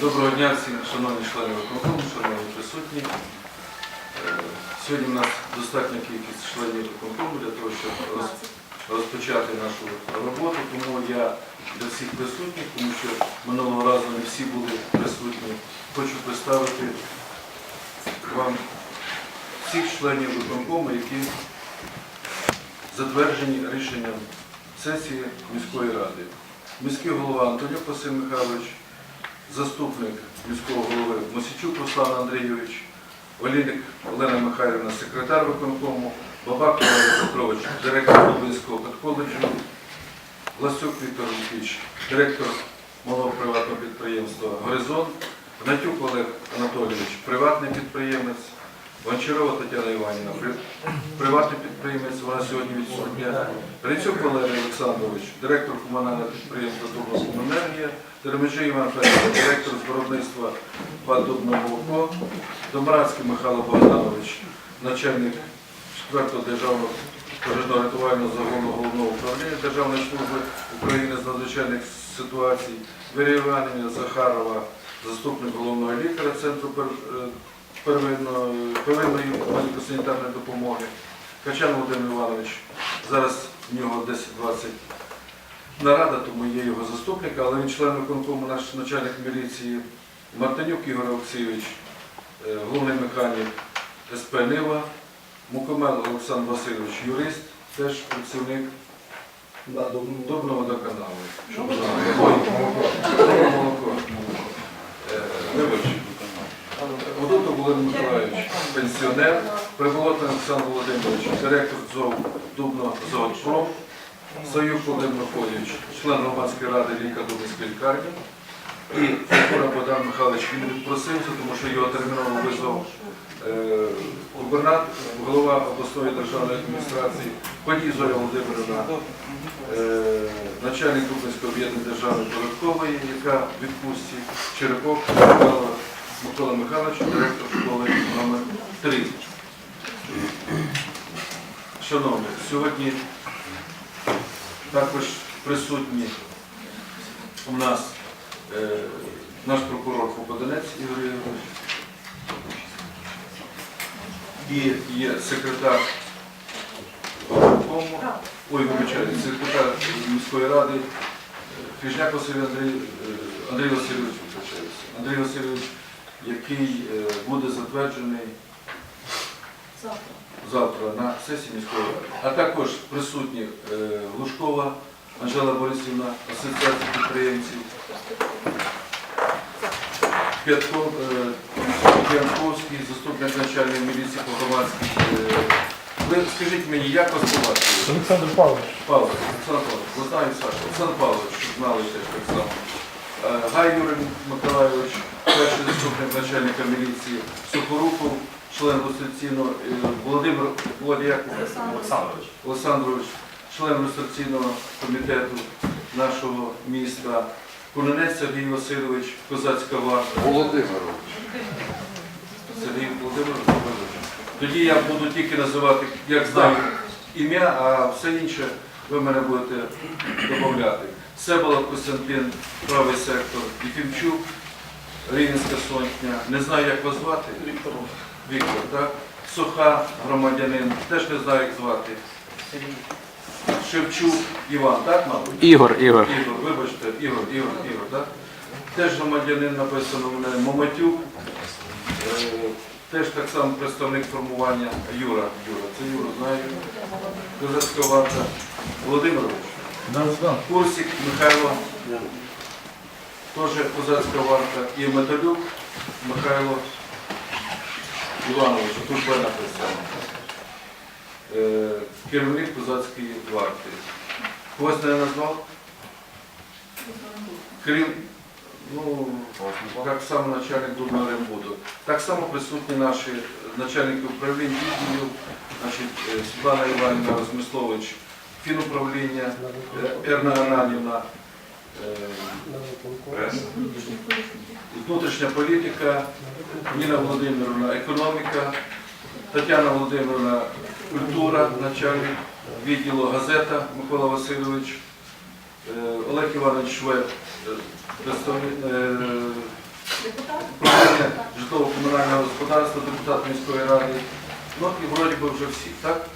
Доброго дня всім, шановні члени виконкому, шановні присутні. Е, Сьогодні у нас достатня кількість членів виконкому для того, щоб розпочати нашу роботу. Тому я для всіх присутніх, тому що минулого разу не всі були присутні, хочу представити вам всіх членів виконкому, які затверджені рішенням сесії міської ради. Міський голова Антонюк Василь Михайлович, заступник міського голови Мосічук Руслан Андрійович, Олійник Олена Михайлівна, секретар виконкому, Бабак Олег Петрович, директор Дубинського педколеджу, Власюк Віктор Лукіч, директор малого приватного підприємства Горизонт, Гнатюк Олег Анатолійович, приватний підприємець, Гончарова Тетяна Іванівна, приватний підприємець, вона сьогодні відсутня. Грицюк Валерій Олександрович, директор комунального підприємства Дубнокомуненергія, Теремежий Іван Федорович, директор з виробництва ПАД Дубноволоко, Домрадський Михайло Богданович, начальник 4-го державного пожежно-рятувального загону головного управління Державної служби України з надзвичайних ситуацій, Віря Іванівна Захарова, заступник головного лікаря Центру е, первинної, первинної медико-санітарної допомоги. Качан Володимир Іванович, зараз в нього 10-20 нарада, тому є його заступник, але він член виконкому, наш начальник міліції Мартинюк Ігор Олексійович, е, головний механік СП Нива, Мукомел Олександр Васильович, юрист, теж працівник Дубного водоканалу. Е, Вибач. Водото Володимир Миколаївич, пенсіонер, Приболотний Олександр Володимирович, директор ЗОВ Дубно Зоотпром, Союз Володимир Миколаївич, член громадської ради лікар Дубинської лікарні. І Фігура Богдан Михайлович він відпросився, тому що його терміново визвав е, губернатор, голова обласної державної адміністрації, Подій Зоя Володимирівна, е, начальник Дубинської об'єднаної державної податкової, яка в відпустці, Черепок Микола Михайлович, директор школи номер 3. Шановні, сьогодні також присутні у нас е, наш прокурор Попаданець Ігор Ігорович. І є секретар виконкому, ой, вибачаю, секретар міської ради е, Фіжняк Василь Андрій, е, Андрій Васильович, Андрій Васильович, який е, буде затверджений завтра на сесії міської ради. А також присутні е, Глушкова Анжела Борисівна, асоціація підприємців, П'ятков, е, Янковський, заступник начальної міліції по громадській. е, Ви скажіть мені, як вас побачили? Олександр Павлович. Павлович, Олександр Павлович, ви знаєте Саша, Олександр Павлович, щоб знали теж так само. Гай Юрій Миколайович, перший заступник начальника міліції, Сухоруков, член люстраційного, е, Володимир Володя Олександрович. Олександрович, член люстраційного комітету нашого міста, Кунинець Сергій Васильович, Козацька варта. Володимирович. Сергій Володимирович. Тоді я буду тільки називати, як знаю, ім'я, а все інше ви мене будете додати. Себолов Костянтин, правий сектор, Єфімчук, Рівненська Сонтня. Не знаю, як вас звати. Віктор. Віктор, так? Суха, громадянин, теж не знаю, як звати. Шевчук Іван, так, мабуть? Ігор, Ігор. Ігор, вибачте, Ігор, Ігор, Ігор, так? Теж громадянин написано в мене Моматюк. Е, Теж так само представник формування Юра. Юра, це Юра, знаю. Козацька варта. Володимирович. Курсик Михайло. Теж козацька варта. І Металюк Михайло Іванович. Тут Б написано. Е, Керівник козацької варти. Когось не назвав? Крім, ну, так само начальник Дубна Рембуду. Так само присутні наші начальники управлінь відділів, значить, е, Світлана Іванівна Розмислович, фінуправління, е, Ерна Ананівна, е, внутрішня політика, Ніна Володимировна, економіка, Тетяна Володимировна, культура, начальник відділу газета Микола Васильович, е, Олег Іванович Швед, е, представник, е, житлово-комунального господарства, депутат міської ради. Ну і вроді би вже всі, так?